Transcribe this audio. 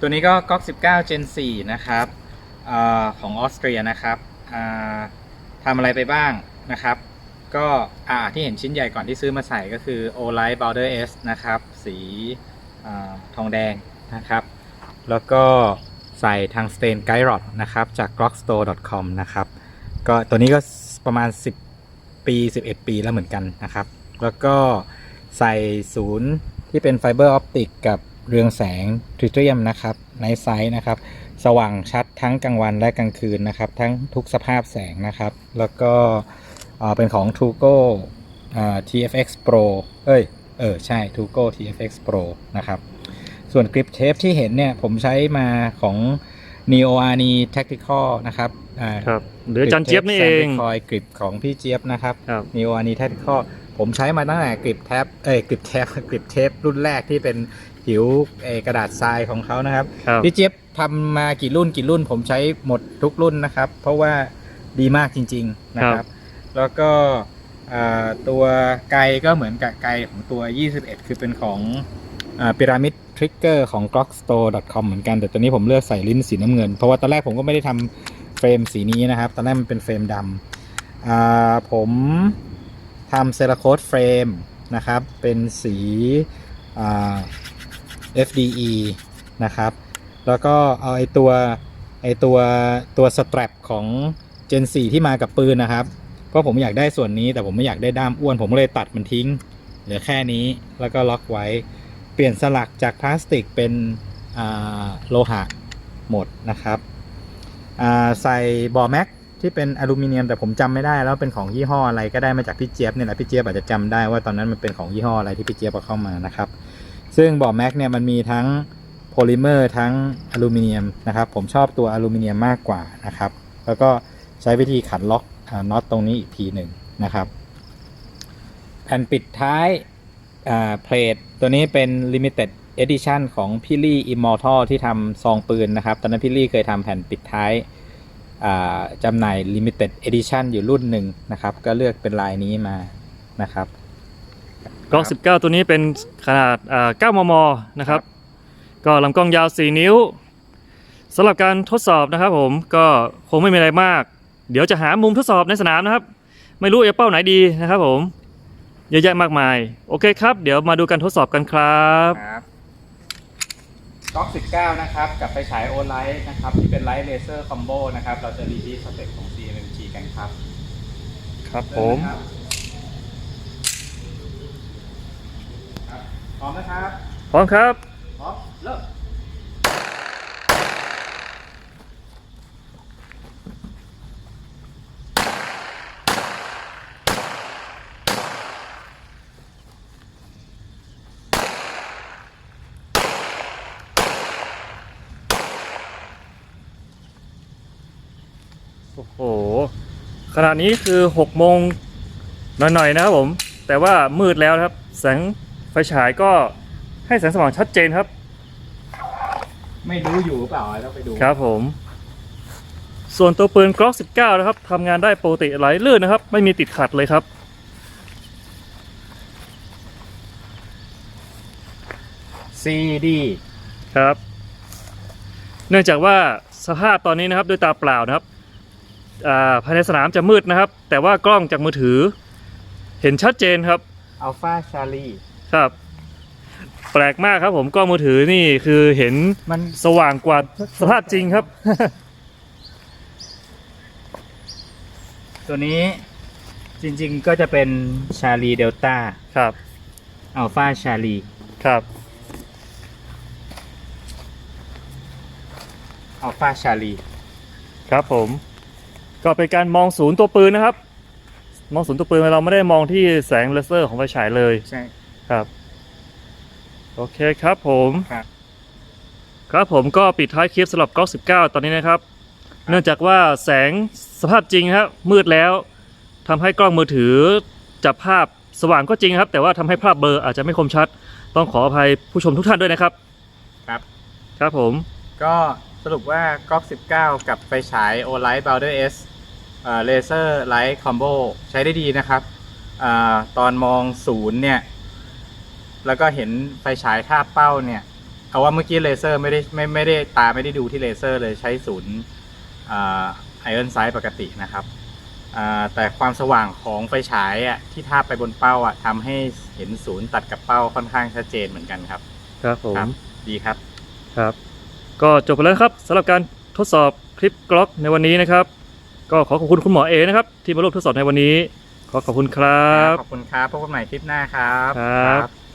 ตัวนี้ก็ก๊อก19 Gen 4 นะครับอของออสเตรียนะครับทำอะไรไปบ้างนะครับ ก็ที่เห็นชิ้นใหญ่ก่อนที่ซื้อมาใส่ก็คือ o l i g h t Border S นะครับ สีอทองแดงนะครับ แล้วก็ใส่ทาง Stain Guide Rod นะครับ จาก glockstore.com นะครับ ก็ตัวนี้ก็ประมาณ 10 ปี 11 ปีแล้วเหมือนกันนะครับ แล้วก็ใส่ศูนย์ที่เป็นไฟเบอร์ออปติกกับ เรืองแสงทริเทียมนะครับในไซส์นะครับ สว่างชัดทั้งกลางวันและกลางคืนนะครับ ทั้งทุกสภาพแสงนะครับ แล้วก็เอ่อเป็นของ t u g o อ่า TFX Pro เอ้ย เออ ใช่ t u g o TFX Pro นะครับ ส่วนกริปเทปที่เห็นเนี่ย ผมใช้มาของ Neo Arni Tactical นะครับอ่าครับหรืออาจันเจี๊ยบนี่เองคอยกริปของพี่เจี๊ยบนะครับครับนีโออันนี้แทบข้อผมใช้มาตั้งแต่กริปแท็บเอ้ยกริปแท็บกริปเทปรุ่นแรกที่เป็น ผิวเอ่อกระดาษทรายของเขานะครับ ครับ พี่เจี๊ยบทำมากี่รุ่นกี่รุ่น ผมใช้หมดทุกรุ่นนะครับ เพราะว่าดีมากจริง ๆ นะครับแล้วก็อ่าตัวไกลก็เหมือนกับไกลของตัว 21 คือเป็นของพีระมิดทริกเกอร์ของ glockstore.com เหมือนกัน แต่ตัวนี้ผมเลือกใส่ลิ้นสีน้ำเงิน เพราะว่าตอนแรกผมก็ไม่ได้ทำเฟรมสีนี้นะครับ ตอนแรกมันเป็นเฟรมดำอ่าผมทำเซราโคตเฟรมนะครับ เป็นสีอ่า FDE นะครับ แล้วก็เอาไอตัวไอตัวตัวสแตรปของ Gen 4 ที่มากับปืนนะครับ เพราะผมอยากได้ส่วนนี้แต่ผมไม่อยากได้ด้ามอ้วน ผมเลยตัดมันทิ้ง เหลือแค่นี้แล้วก็ล็อกไว้ เปลี่ยนสลักจากพลาสติกเป็นโลหะหมดนะครับใส่บอแม็กที่เป็นอลูมิเนียมแต่ผมจำไม่ได้แล้วเป็นของยี่ห้ออะไรก็ได้มาจากพี่เจี๊ยบเนี่ยแหละพี่เจี๊ยบอาจจะจำได้ว่าตอนนั้นมันเป็นของยี่ห้ออะไรที่พี่เจี๊ยบเอาเข้ามานะครับ ซึ่งบอแม็กเนี่ยมันมีทั้งโพลิเมอร์ทั้งอลูมิเนียมนะครับผมชอบตัวอลูมิเนียมมากกว่านะครับ แล้วก็ใช้วิธีขันล็อกน็อตตรงนี้อีกทีหนึ่งนะครับแผ่นปิดท้ายเพลทตัวนี้เป็น Limited Edition ของพี่ลี่ Immortal ที่ทำซองปืนนะครับ ตอนนั้นพี่ลี่เคยทำแผ่นปิดท้ายจำหน่าย Limited Edition อยู่รุ่นหนึ่งนะครับ ก็เลือกเป็นลายนี้มานะครับ กล้อง 19 ตัวนี้เป็นขนาดอ่า9มม นะครับ ก็ลำกล้องยาว 4 นิ้วสำหรับการทดสอบนะครับผมก็คงไม่มีอะไรมาก เดี๋ยวจะหามุมทดสอบในสนามนะครับ ไม่รู้จะเป้าไหนดีนะครับผม เยอะแยะมากมาย โอเคครับ เดี๋ยวมาดูการทดสอบกันครับครับก๊อก19 นะครับกับไฟฉายโอไลท์นะครับที่เป็นไลท์เลเซอร์คอมโบนะครับ เราจะรีพีทสเต็ปของ CMMG กันครับ ครับผมเริ่เลยครับ รับพร้อมนะครับพร้อมครับพร้อมเริ่มโอ้โหขณะนี้คือ6โมงหน่อยๆนะครับผม แต่ว่ามืดแล้วนะครับ แสงไฟฉายก็ให้แสงสว่างชัดเจนครับ ไม่รู้อยู่หรือเปล่าต้องไปดูครับผม ส่วนตัวปืนกล็อก19 นะครับทำงานได้ปกติไหลลื่นนะครับ ไม่มีติดขัดเลยครับซีดีครับ เนื่องจากว่าสภาพตอนนี้นะครับด้วยตาเปล่านะครับอ่าภายในสนามจะมืดนะครับ แต่ว่ากล้องจากมือถือเห็นชัดเจนครับอัลฟาชาลี ครับ แปลกมากครับผมกล้องมือถือนี่คือเห็นมันสว่างกว่าสภาพจริงครับ ตัวนี้จริงๆก็จะเป็นชาลีเดลต้าครับอัลฟาชาลีครับอัลฟาชาลีครับผม ก็เป็นการมองศูนย์ตัวปืนนะครับ มองศูนย์ตัวปืนเราไม่ได้มองที่แสงเลเซอร์ของไฟฉายเลย ใช่ ครับ โอเคครับผมครับครับผมก็ปิดท้ายคลิปสำหรับกล้อง19 ตอนนี้นะครับ เนื่องจากว่าแสงสภาพจริงครับมืดแล้วทำให้กล้องมือถือจับภาพสว่างก็จริงครับ แต่ว่าทำให้ภาพเบลออาจจะไม่คมชัด ต้องขออภัยผู้ชมทุกท่านด้วยนะครับ ครับ ครับผม ก็สรุปว่าก๊อก19 กับไฟฉาย o l i g h t Bowder S เลเซอร์ไลท์คอมโบใช้ได้ดีนะครับอาตอนมองศูนย์เนี่ย แล้วก็เห็นไฟฉายท่าบเป้าเนี่ยเอาว่าเมื่อกี้เลเซอร์ไม่ได้ไม่ไม่ได้ตาไม่ได้ดูที่เลเซอร์เลยใช้ศูนย์ไอออนไซด์ปกตินะครับอ่าแต่ความสว่างของไฟฉายอะที่ทาบไปบนเป้าอะทำให้เห็นศูนย์ตัดกับเป้าค่อนข้างชัดเจนเหมือนกันครับ ครับผมครับดีครับ ครับ ก็จบไปแล้วนะครับสำหรับการทดสอบคลิปกล็อกในวันนี้นะครับ ก็ขอขอบคุณคุณหมอเอนะครับ ที่มาร่วมทดสอบในวันนี้ ขอขอบคุณครับ ขอบคุณครับพบกันใหม่คลิปหน้าครับ ครับ